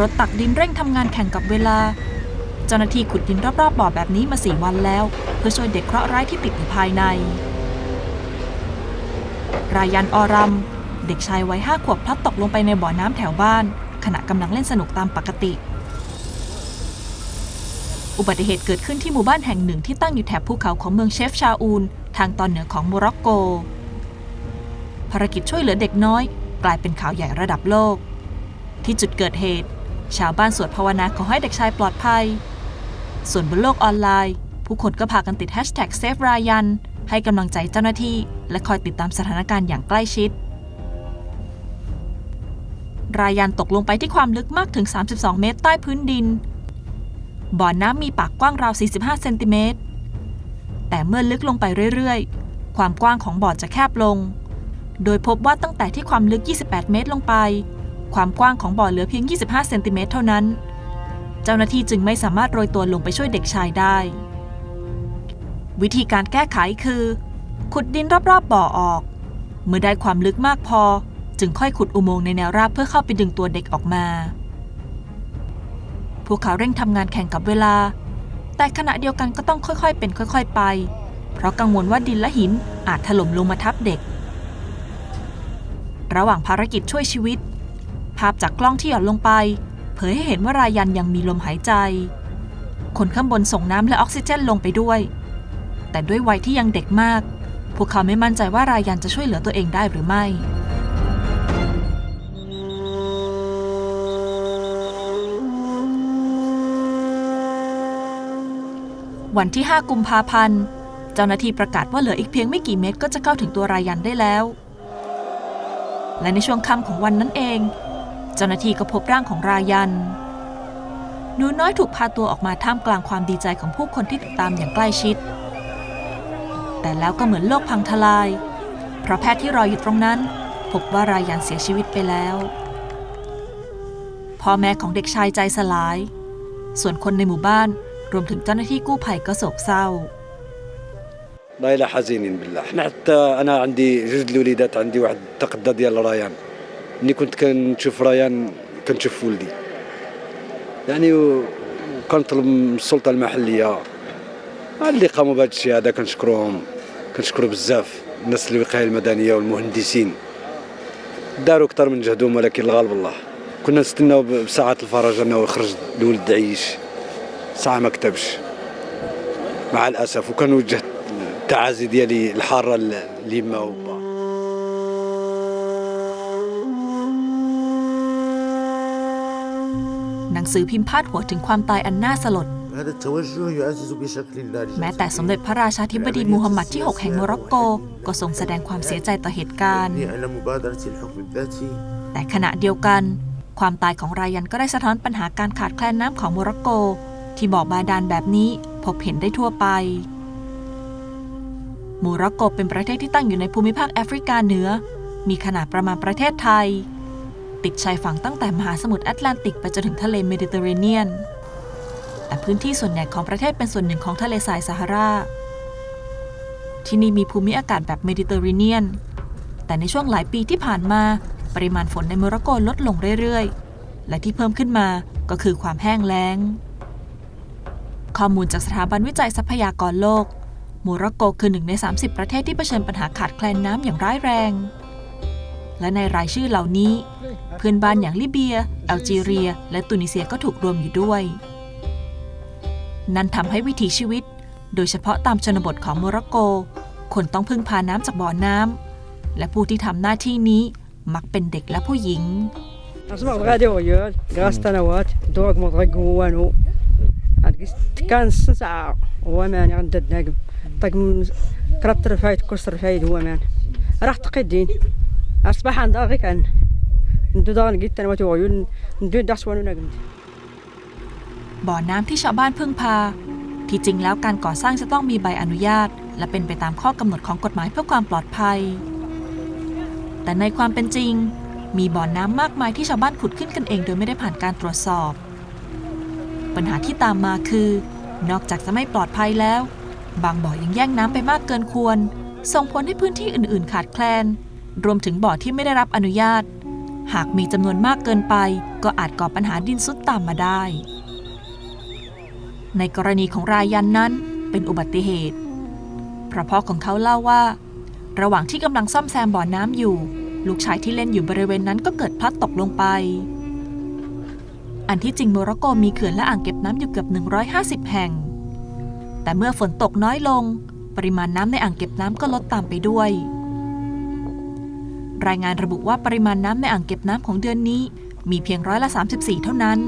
รถตักดินเร่งทำงานแข่งกับเวลา เจ้าหน้าที่ขุดดินรอบๆบ่อแบบนี้มาสี่วันแล้ว เพื่อช่วยเด็กเคราะห์ร้ายที่ติดอยู่ภายใน รายันออรัม เด็กชายวัยห้าขวบพลัดตกลงไปในบ่อน้ำแถวบ้าน ขณะกำลังเล่นสนุกตามปกติ อุบัติเหตุเกิดขึ้นที่หมู่บ้านแห่งหนึ่งที่ตั้งอยู่แถบภูเขาของเมืองเชฟชาอูนทางตอนเหนือของโมร็อกโก ภารกิจช่วยเหลือเด็กน้อย กลายเป็นข่าวใหญ่ระดับโลก ที่จุดเกิดเหตุ ชาวบ้านสวดภาวนาขอให้เด็กชายปลอดภัย ส่วนบนโลกออนไลน์ ผู้คนก็พากันติดแฮชแท็กเซฟรายัน ให้กำลังใจเจ้าหน้าที่ และคอยติดตามสถานการณ์อย่างใกล้ชิด รายันตกลงไปที่ความลึกมากถึง 32 เมตรใต้พื้นดิน บ่อน้ำมีปากกว้างราว 45 เซนติเมตร แต่เมื่อลึกลงไปเรื่อยๆ ความกว้างของบ่อจะแคบลง โดยพบว่าตั้งแต่ที่ความลึก 28 เมตรลงไป ความกว้างของบ่อเหลือเพียง 25 เซนติเมตรเท่านั้น เจ้าหน้าที่จึงไม่สามารถโรยตัวลงไปช่วยเด็กชายได้ วิธีการแก้ไขคือ ขุดดินรอบๆบบ่อออก เมื่อได้ความลึกมากพอ จึงค่อยขุดอุโมงค์ในแนวราบเพื่อเข้าไปดึงตัวเด็กออกมา พวกเขาเร่งทำงานแข่งกับเวลา แต่ขณะเดียวกันก็ต้องค่อยๆ เป็นค่อย ๆ ไป เพราะกังวลว่าดินและหินอาจถล่มลงมาทับเด็ก ระหว่างภารกิจช่วยชีวิต ภาพจากกล้องที่หย่อนลงไป เผยให้เห็นว่ารายันยังมีลมหายใจ คนข้างบนส่งน้ำและออกซิเจนลงไปด้วย แต่ด้วยวัยที่ยังเด็กมาก พวกเขาไม่มั่นใจว่ารายันจะช่วยเหลือตัวเองได้หรือไม่ วันที่ 5 กุมภาพันธ์เจ้าหน้าที่ประกาศว่าเหลืออีกเพียงไม่กี่เมตรก็จะเข้าถึงตัวรายันได้แล้ว และในช่วงค่ำของวันนั้นเอง เจ้าหน้าที่ก็พบร่างของรายัน หนูน้อยถูกพาตัวออกมาท่ามกลางความดีใจของผู้คนที่ติดตามอย่างใกล้ชิด แต่แล้วก็เหมือนโลกพังทลาย เพราะแพทย์ที่รออยู่ตรงนั้น พบว่ารายันเสียชีวิตไปแล้ว พ่อแม่ของเด็กชายใจสลาย ส่วนคนในหมู่บ้าน รวมถึงเจ้าหน้าที่กู้ภัยก็โศกเศร้า والله لا حزينين بالله احنا حتى انا عندي جوج الوليدات عندي واحد تقدا ديال ريان ملي كنت كنشوف ريان كنشوف ولدي. يعني وكنطلب من السلطة المحلية اللي قاموا بهذا الشيء هذا كنشكروهم كنشكروا بزاف الناس الوقايه المدنية والمهندسين. داروا أكثر من جهدهم ولكن الغالب الله. كنا نستناو بساعات الفرج إنه يخرج الولد عيش ساعة ما كتبش. مع الأسف وكان وجهت التعازي ديالي الحارة ليما หนังสือพิมพ์พาดหัวถึงความตายอันน่าสลด แม้แต่สมเด็จพระราชาธิบดีมูฮัมหมัดที่ 6 แห่งโมร็อกโก ก็ทรงแสดงความเสียใจต่อเหตุการณ์ แต่ขณะเดียวกัน ความตายของรายันก็ได้สะท้อนปัญหาการขาดแคลนน้ำของโมร็อกโก ที่บอกบาดาลแบบนี้พบเห็นได้ทั่วไปโมร็อกโกเป็นประเทศที่ตั้งอยู่ในภูมิภาคแอฟริกาเหนือ มีขนาดประมาณประเทศไทย ติดชายฝั่งตั้งแต่มหาสมุทรแอตแลนติกไปจนถึงทะเลเมดิเตอร์เรเนียน แต่พื้นที่ส่วนใหญ่ของประเทศเป็นส่วนหนึ่งของทะเลทรายซาฮารา ที่นี่มีภูมิอากาศแบบเมดิเตอร์เรเนียน แต่ในช่วงหลายปีที่ผ่านมาปริมาณฝนในโมร็อกโกลดลงเรื่อยๆ และที่เพิ่มขึ้นมาก็คือความแห้งแล้ง ข้อมูลจากสถาบันวิจัยทรัพยากรโลก โมร็อกโกคือหนึ่งใน 30 ประเทศที่เผชิญปัญหาขาดแคลนน้ำอย่างร้ายแรง และในรายชื่อเหล่านี้ เพื่อนบ้านอย่างลิเบีย แอลจีเรีย และตุนิเซียก็ถูกรวมอยู่ด้วย นั่นทำให้วิถีชีวิต โดยเฉพาะตามชนบทของโมร็อกโก คนต้องพึ่งพาน้ำจากบ่อน้ำ และผู้ที่ทำหน้าที่นี้มักเป็นเด็กและผู้หญิง اسمع غادي ريال كاع سنوات دوك مضرق هو وانو عاد كان نص ساعة هو ماني غندد ناقم طيب كرات رفايت كرس رفايت هو مان راح تقدين اصبح عند غي كان ندو دان قيت انا واتو عيون ندو داس وانو ناقم บ่อน้ำที่ชาวบ้านพึ่งพา ที่จริงแล้วการก่อสร้างจะต้องมีใบอนุญาต และเป็นไปตามข้อกำหนดของกฎหมายเพื่อความปลอดภัย แต่ในความเป็นจริง มีบ่อน้ำมากมายที่ชาวบ้านขุดขึ้นกันเอง โดยไม่ได้ผ่านการตรวจสอบ ปัญหาที่ตามมาคือ นอกจากจะไม่ปลอดภัยแล้ว บางบ่อยังแย่งน้ำไปมากเกินควร ส่งผลให้พื้นที่อื่น ๆ ขาดแคลน รวมถึงบ่อที่ไม่ได้รับอนุญาต หากมีจำนวนมากเกินไป ก็อาจก่อปัญหาดินซุดตามมาได้ ในกรณีของรายยันนั้นเป็นอุบัติเหตุ เพราะพ่อของเขาเล่าว่า ระหว่างที่กำลังซ่อมแซมบ่อน้ำอยู่ ลูกชายที่เล่นอยู่บริเวณนั้นก็เกิดพลัดตกลงไป อันที่จริงโมร็อกโกมีเขื่อนและอ่างเก็บน้ำอยู่เกือบ 150 แห่ง แต่เมื่อฝนตกน้อยลง ปริมาณน้ำในอ่างเก็บน้ำก็ลดตามไปด้วย รายงานระบุว่าปริมาณน้ำในอ่างเก็บน้ำของเดือนนี้ มีเพียงร้อยละ 34 เท่านั้น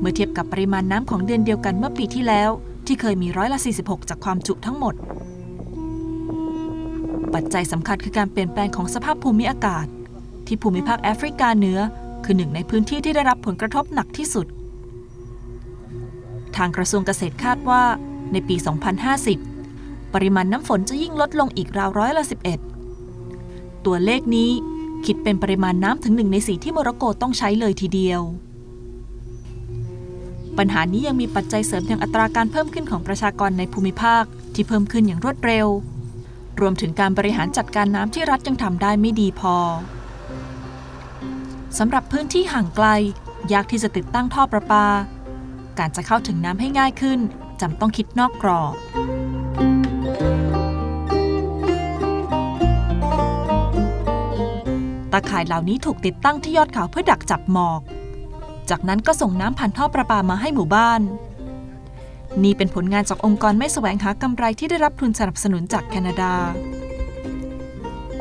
เมื่อเทียบกับปริมาณน้ำของเดือนเดียวกันเมื่อปีที่แล้ว ที่เคยมีร้อยละ 46 จากความจุทั้งหมด ปัจจัยสำคัญคือการเปลี่ยนแปลงของสภาพภูมิอากาศ ที่ภูมิภาคแอฟริกาเหนือ คือหนึ่งในพื้นที่ที่ได้รับผลกระทบหนักที่สุด ทางกระทรวงเกษตรคาดว่า ในปี 2050 ปริมาณน้ำฝนจะยิ่งลดลงอีกราวร้อยละ 11 ตัวเลขนี้คิดเป็นปริมาณน้ำถึงหนึ่งในสี่ที่โมร็อกโกต้องใช้เลยทีเดียว ปัญหานี้ยังมีปัจจัยเสริมอย่างอัตราการเพิ่มขึ้นของประชากรในภูมิภาคที่เพิ่มขึ้นอย่างรวดเร็ว รวมถึงการบริหารจัดการน้ำที่รัฐยังทำได้ไม่ดีพอสำหรับพื้นที่ห่างไกล ยากที่จะติดตั้งท่อประปา การจะเข้าถึงน้ำให้ง่ายขึ้นจำต้องคิดนอกกรอบ ตาข่ายเหล่านี้ถูกติดตั้งที่ยอดเขาเพื่อดักจับหมอก จากนั้นก็ส่งน้ำผ่านท่อประปามาให้หมู่บ้าน นี่เป็นผลงานจากองค์กรไม่แสวงหากำไรที่ได้รับทุนสนับสนุนจากแคนาดา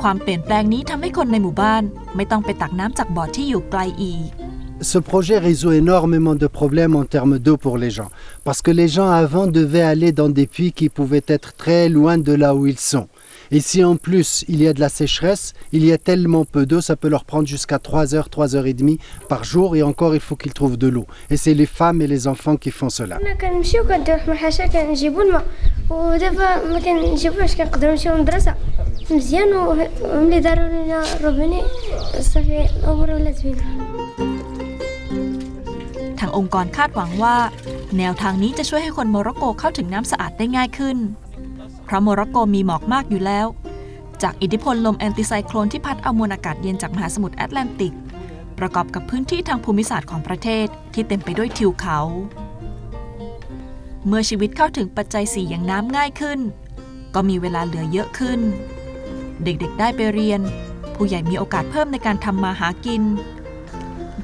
ความเปลี่ยนแปลงนี้ทำให้คนในหมู่บ้านไม่ต้องไปตักน้ำจากบ่อที่อยู่ไกลอีก Ce projet résout énormément de problèmes en termes d'eau pour les gens. Parce que les gens avant devaient aller dans des puits qui pouvaient être très loin de là où ils sont. Et si en plus il y a de la sécheresse, il y a tellement peu d'eau, ça peut leur prendre jusqu'à 3 heures, 3 heures et demie par jour et encore il faut qu'ils trouvent de l'eau. Et c'est les femmes et les enfants qui font cela. ทางองค์กรคาดหวังว่า แนวทางนี้จะช่วยให้คนโมร็อกโกเข้าถึงน้ำสะอาดได้ง่ายขึ้น ราะโมร็อกโกมีหมอกมากอยู่แล้ว จากอิทธิพลลมแอนติไซโคลนที่พัดเอามวลอากาศเย็นจากมหาสมุทรแอตแลนติก ประกอบกับพื้นที่ทางภูมิศาสตร์ของประเทศที่เต็มไปด้วยทิวเขา เมื่อชีวิตเข้าถึงปัจจัยสี่อย่างน้ำง่ายขึ้น ก็มีเวลาเหลือเยอะขึ้น เด็กๆได้ไปเรียน ผู้ใหญ่มีโอกาสเพิ่มในการทำมาหากิน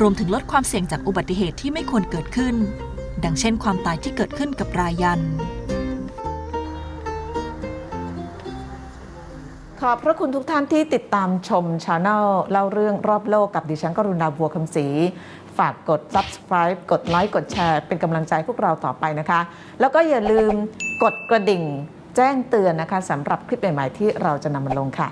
รวมถึงลดความเสี่ยงจากอุบัติเหตุที่ไม่ควรเกิดขึ้น ดังเช่นความตายที่เกิดขึ้นกับรายยัน ขอบพระคุณทุกท่านที่ติดตามชมชาแนลเล่าเรื่องรอบโลกกับดิฉันกรุณาบัวคำศรีฝากกด subscribe กดไลค์กดแชร์เป็นกำลังใจพวกเราต่อไปนะคะ แล้วก็อย่าลืมกดกระดิ่งแจ้งเตือนนะคะสำหรับคลิปใหม่ๆที่เราจะนำมาลงค่ะ